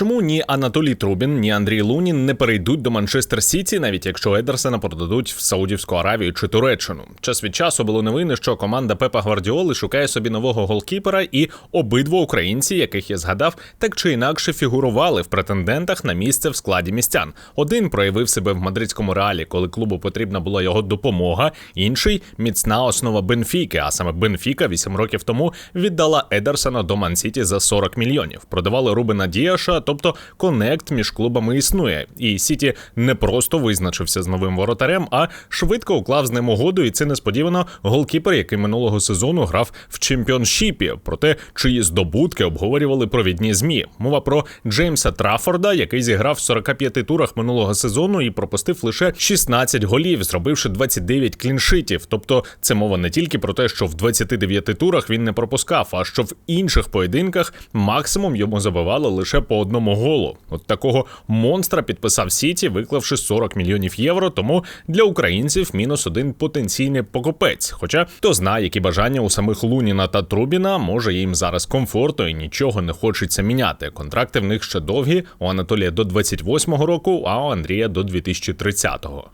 Чому ні Анатолій Трубін, ні Андрій Лунін не перейдуть до Манчестер Сіті, навіть якщо Едерсена продадуть в Саудівську Аравію чи Туреччину? Час від часу було новини, що команда Пепа Гвардіоли шукає собі нового голкіпера, і обидва українці, яких я згадав, так чи інакше фігурували в претендентах на місце в складі містян. Один проявив себе в мадридському реалі, коли клубу потрібна була його допомога. Інший міцна основа Бенфіки. А саме Бенфіка 8 років тому віддала Едерсена до Мансіті за 40 мільйонів. Продавали Рубена Діаша, тобто конект між клубами існує. І Сіті не просто визначився з новим воротарем, а швидко уклав з ним угоду. І це несподівано голкіпер, який минулого сезону грав в чемпіоншіпі. Проте чиї здобутки обговорювали провідні змі. Мова про Джеймса Траффорда, який зіграв в 45 турах минулого сезону і пропустив лише 16 голів, зробивши 29 кліншитів. Тобто, це мова не тільки про те, що в 29 турах він не пропускав, а що в інших поєдинках максимум йому забивали лише по одному голу. От такого монстра підписав Сіті, виклавши 40 мільйонів євро. Тому для українців мінус один потенційний покупець. Хоча хто знає, які бажання у самих Луніна та Трубіна, може їм зараз комфортно і нічого не хочеться міняти. Контракти в них ще довгі. У Анатолія до 28-го року, а у Андрія до 2030-го.